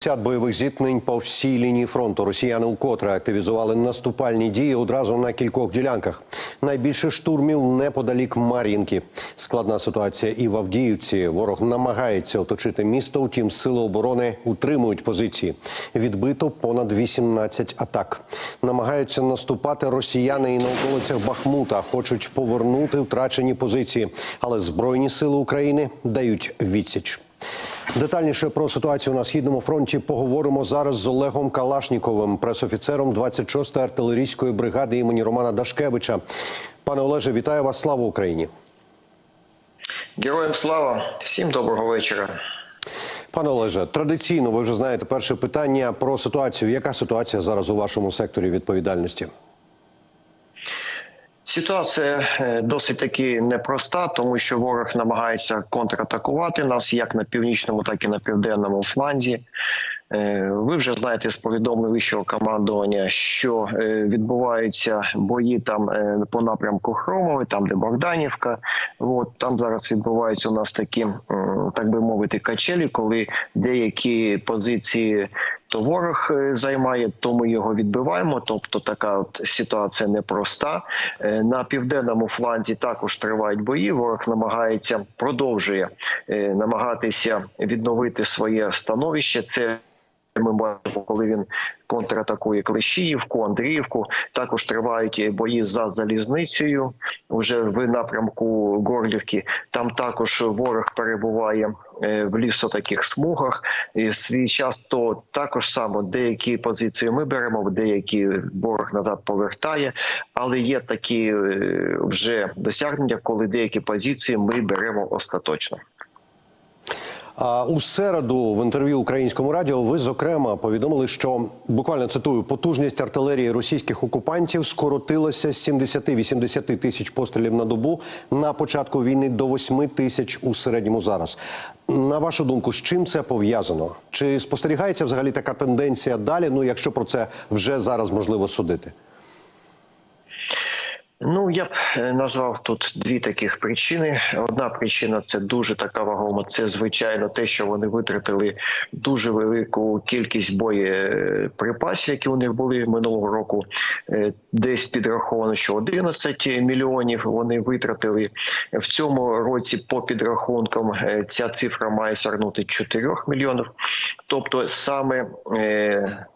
50 бойових зіткнень по всій лінії фронту. Росіяни вкотре активізували наступальні дії одразу на кількох ділянках. Найбільше штурмів неподалік Мар'їнки. Складна ситуація і в Авдіївці. Ворог намагається оточити місто. Утім, сили оборони утримують позиції. Відбито понад 18 атак. Намагаються наступати росіяни і на околицях Бахмута. Хочуть повернути втрачені позиції, але збройні сили України дають відсіч. Детальніше про ситуацію на східному фронті поговоримо зараз з Олегом Калашніковим, пресофіцером 26-ї артилерійської бригади імені Романа Дашкевича. Пане Олеже, вітаю вас! Слава Україні! Героям слава, всім доброго вечора. Пане Олеже, традиційно ви вже знаєте перше питання про ситуацію. Яка ситуація зараз у вашому секторі відповідальності? Ситуація е, досить таки непроста, тому що ворог намагається контратакувати нас як на північному, так і на південному фланзі. Е, Ви вже знаєте з повідомлень вищого командування, що е, відбуваються бої там по напрямку Хромове, там де Богданівка. От там зараз відбуваються у нас такі, так би мовити, качелі, коли деякі позиції. То ворог е, займає, то ми його відбиваємо. Тобто така от ситуація непроста. Е, На південному фланзі також тривають бої. Ворог намагається продовжує е, намагатися відновити своє становище. Це ми бачимо, коли він контратакує Клещіївку, Андріївку. Також тривають бої за залізницею. Уже в напрямку Горлівки. Там також ворог перебуває е, в лісотаких смугах. І свій час то також само деякі позиції ми беремо, деякі ворог назад повертає. Але є такі е, вже досягнення, коли деякі позиції ми беремо остаточно. А у середу в інтерв'ю українському радіо ви зокрема повідомили, що буквально цитую потужність артилерії російських окупантів скоротилася з 70-80 тисяч пострілів на добу на початку війни до 8 тисяч у середньому зараз. На вашу думку, з чим це пов'язано? Чи спостерігається взагалі така тенденція далі? Ну, якщо про це вже зараз можливо судити? Ну я б е, назвав тут дві таких причини. Одна причина це дуже така вагома. Це звичайно те, що вони витратили дуже велику кількість боєприпасів, які у них були минулого року. Е, Десь підраховано, що 11 мільйонів вони витратили в цьому році. По підрахункам е, ця цифра має сягнути 4 мільйонів. Тобто саме е,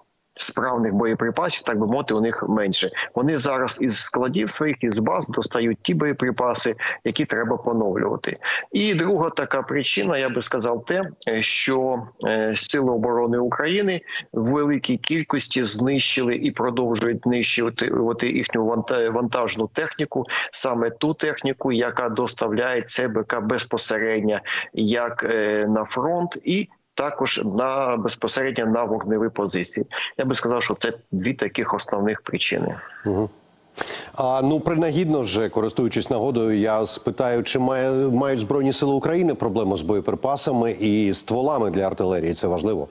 справних боєприпасів, так би мовити, у них менше. Вони зараз із складів своїх із баз достають ті боєприпаси, які треба поновлювати. І друга така причина, я би сказав, те, що е, сили оборони України в великій кількості знищили і продовжують знищувати їхню вантажну техніку, саме ту техніку, яка доставляє ЦБК безпосередньо як е, на фронт і також на безпосередньо на вогневі позиції. Я би сказав, що це дві таких основних причини. А ну принагідно вже користуючись нагодою, я спитаю, чи має мають збройні сили України проблему з боєприпасами і стволами для артилерії? Це важливо.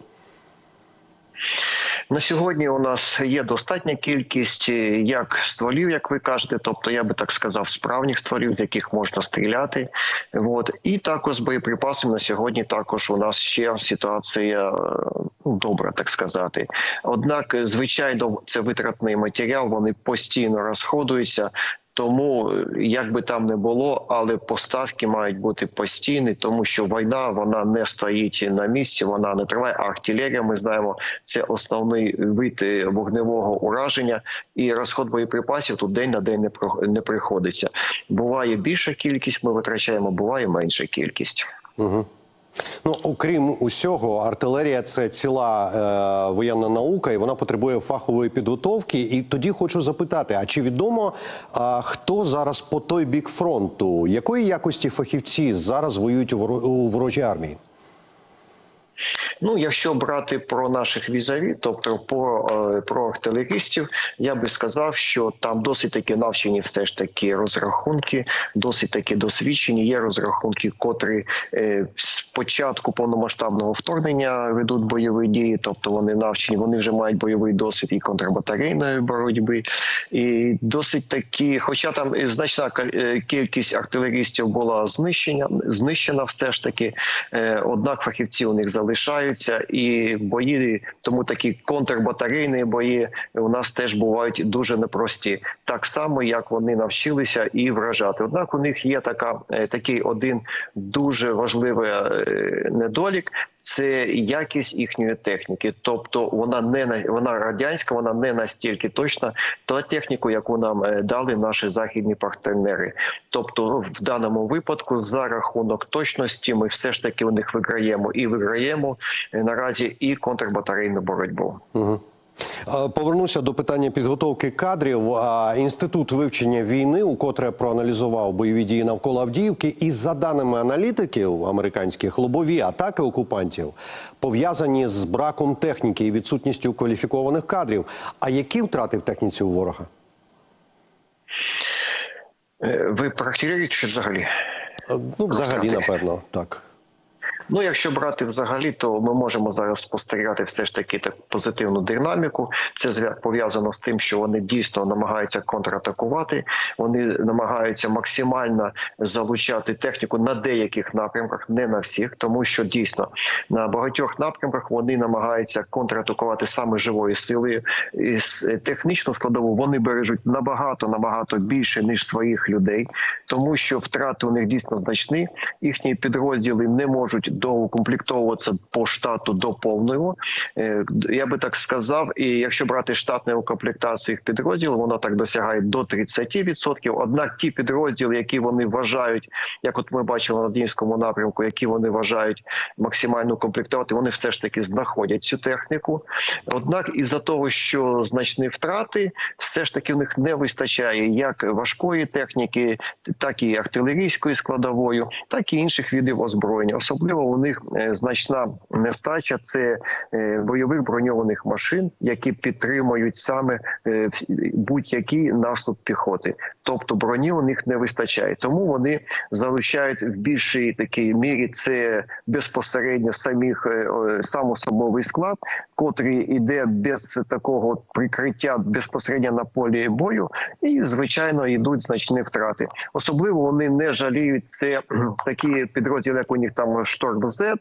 На сьогодні у нас є достатня кількість е, як стволів, як ви кажете, тобто я би так сказав, справних стволів, з яких можна стріляти. От і також з боєприпасами на сьогодні також у нас ще ситуація е, ну, добра, так сказати. Однак, е, звичайно, це витратний матеріал, вони постійно розходуються. Тому е, як би там не було, але поставки мають бути постійні, тому що війна вона не стоїть на місці, вона не триває. Артилерія, ми знаємо, це основний вид е, вогневого ураження, і розход боєприпасів тут день на день не приходиться. Буває більша кількість, ми витрачаємо, буває менша кількість. Ну, окрім усього, артилерія це ціла е, воєнна наука, і вона потребує фахової підготовки. І тоді хочу запитати: а чи відомо е, хто зараз по той бік фронту? Якої якості фахівці зараз воюють у, у ворожій армії? Ну, якщо брати про наших візаві, тобто е, про артилеристів, я би сказав, що там досить таки навчені все ж таки розрахунки, досить таки досвідчені. Є розрахунки, котрі е, з початку повномасштабного вторгнення ведуть бойові дії, тобто вони навчені, вони вже мають бойовий досвід і контрбатарейної боротьби, і досить таки, хоча там е, значна кількість артилеристів була знищена, знищена все ж таки, однак фахівці у них залишилися. Залишаються, і бої, тому такі контрбатарейні бої у нас теж бувають дуже непрості, так само як вони навчилися і вражати. Однак у них є така е, такий один дуже важливий е, недолік. Це якість їхньої техніки, тобто вона не на вона радянська, вона не настільки точна та техніку, яку нам е, дали наші західні партнери. Тобто, в даному випадку, за рахунок точності, ми все ж таки у них виграємо і виграємо е, наразі і контрбатарейну боротьбу. Е, Повернуся до питання підготовки кадрів. Інститут вивчення війни, укотре проаналізував бойові дії навколо Авдіївки, і за даними аналітиків американських, лобові атаки окупантів пов'язані з браком техніки і відсутністю кваліфікованих кадрів. А які втрати в техніці у ворога? Е, Ви про артилерію чи взагалі? Е, Ну, взагалі, напевно, так. Ну, якщо брати взагалі, то ми можемо зараз спостерігати все ж таки так позитивну динаміку. Це пов'язано з тим, що вони дійсно намагаються контратакувати. Вони намагаються максимально залучати техніку на деяких напрямках, не на всіх, тому що дійсно на багатьох напрямках вони намагаються контратакувати саме живою силою. І технічну складову вони бережуть набагато набагато більше ніж своїх людей, тому що втрати у них дійсно значні. Їхні підрозділи не можуть доукомплектовуватися по штату до повного. Е, Я би так сказав, і якщо брати штатну укомплектацію їх підрозділів, воно так досягає до 30%. Однак ті підрозділи, які вони вважають, як от ми бачили на Днівському напрямку, які вони вважають максимально укомплектувати, вони все ж таки знаходять цю техніку. Однак, із-за того, що значні втрати, все ж таки в них не вистачає як важкої техніки, так і артилерійської складової, так і інших видів озброєння. Особливо у них е, значна нестача це е, бойових броньованих машин, які підтримують саме е, будь-який наступ піхоти. Тобто броні у них не вистачає, тому вони залучають в більшій такій мірі це безпосередньо самих сам особовий склад, котрий іде без такого прикриття безпосередньо на полі бою, і звичайно йдуть значні втрати. Особливо вони не жаліють це такі підрозділи, як у них там Шторм Z,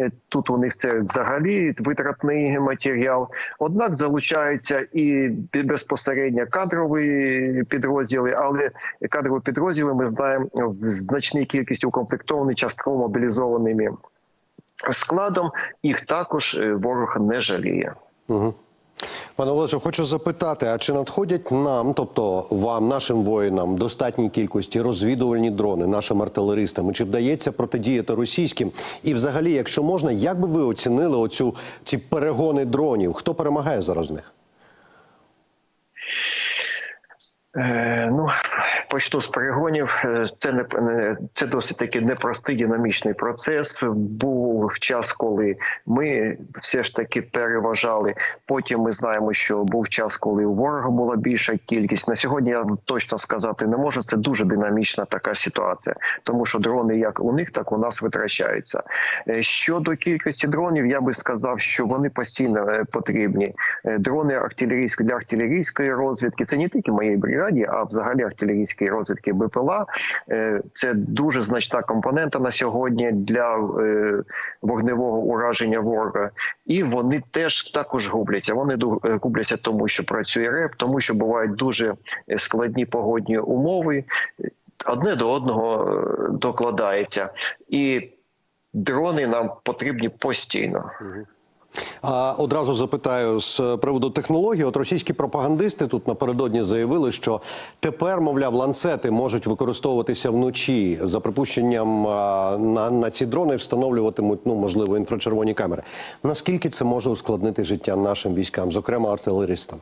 Е, Тут у них це взагалі витратний матеріал. Однак залучаються і безпосередньо кадрові підрозділи, але кадрові підрозділи ми знаємо в значній кількості укомплектовані частково мобілізованими складом. Їх також е, ворог не жаліє. Пане Олеже, хочу запитати: а чи надходять нам, тобто вам, нашим воїнам, достатній кількості розвідувальні дрони, нашим артилеристам? І Чи вдається протидіяти російським? І, взагалі, якщо можна, як би ви оцінили оцю ці перегони дронів? Хто перемагає зараз в них? Е, ну почну з перегонів. Е, Це не це досить таки непростий динамічний процес. Був час, коли ми все ж таки переважали. Потім ми знаємо, що був час, коли у ворога була більша кількість. На сьогодні я точно сказати не можу. Це дуже динамічна така ситуація, тому що дрони як у них, так у нас витрачаються. Е, Щодо кількості дронів, я би сказав, що вони постійно е, потрібні. Дрони артилерійські для артилерійської розвідки. Це не тільки моєї бригаді, а взагалі артилерійської розвідки БПЛА. Е, Це дуже значна компонента на сьогодні для е, вогневого ураження ворога. І вони теж також губляться. Вони е, губляться тому, що працює РЕП, тому що бувають дуже складні погодні умови. Одне до одного докладається. І дрони нам потрібні постійно. Одразу запитаю з приводу технології. От російські пропагандисти тут напередодні заявили, що тепер, мовляв, ланцети можуть використовуватися вночі. За припущенням на, на ці дрони встановлюватимуть, ну можливо, інфрачервоні камери. Наскільки це може ускладнити життя нашим військам, зокрема артилеристам?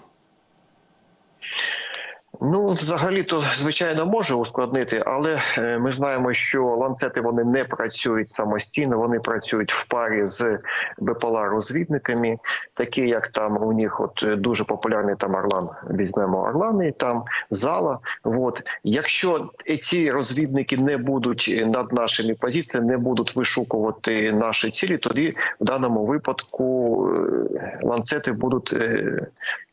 Ну, взагалі, то звичайно може ускладнити, але е, ми знаємо, що ланцети вони не працюють самостійно, вони працюють в парі з БПЛА розвідниками, такі як там у них, от е, дуже популярний там Орлан. Візьмемо Орлани, там зала. От якщо ці розвідники не будуть над нашими позиціями, не будуть вишукувати наші цілі, тоді в даному випадку е, ланцети будуть.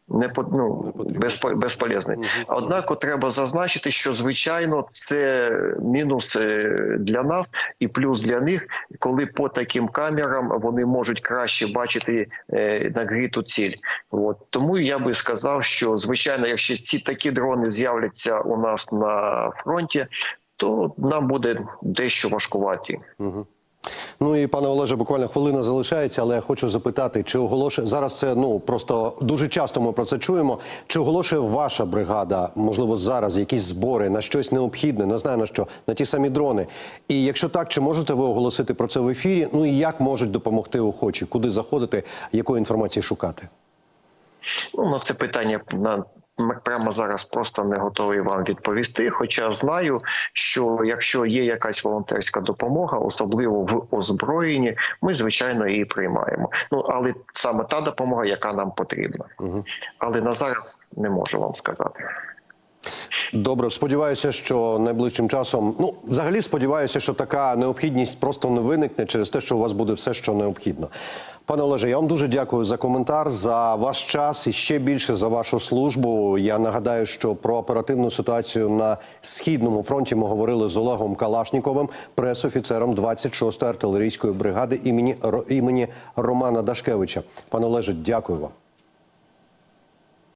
Не по- ну, безпо- безполезний. Однак треба зазначити, що звичайно це мінус е, для нас і плюс для них, коли по таким камерам вони можуть краще бачити е, нагріту ціль. От тому я би сказав, що звичайно, якщо ці такі дрони з'являться у нас на фронті, то нам буде дещо важкуваті. Ну і пане Олеже, буквально хвилина залишається, але я хочу запитати, чи оголошує зараз це ну просто дуже часто ми про це чуємо. Чи оголошує ваша бригада, можливо, зараз якісь збори на щось необхідне, не знаю на що, на ті самі дрони? І якщо так, чи можете ви оголосити про це в ефірі? Ну і як можуть допомогти охочі? Куди заходити, якої інформації шукати? Ну, це питання на прямо зараз просто не готовий вам відповісти. Хоча знаю, що якщо є якась волонтерська допомога, особливо в озброєнні, ми звичайно її приймаємо. Ну але саме та допомога, яка нам потрібна. Але на зараз не можу вам сказати. Добре, сподіваюся, що найближчим часом, ну взагалі сподіваюся, що така необхідність просто не виникне через те, що у вас буде все, що необхідно. Пане Олеже, я вам дуже дякую за коментар, за ваш час і ще більше за вашу службу. Я нагадаю, що про оперативну ситуацію на східному фронті ми говорили з Олегом Калашніковим, пресофіцером 26-ї артилерійської бригади імені імені Романа Дашкевича. Пане Олеже, дякую вам.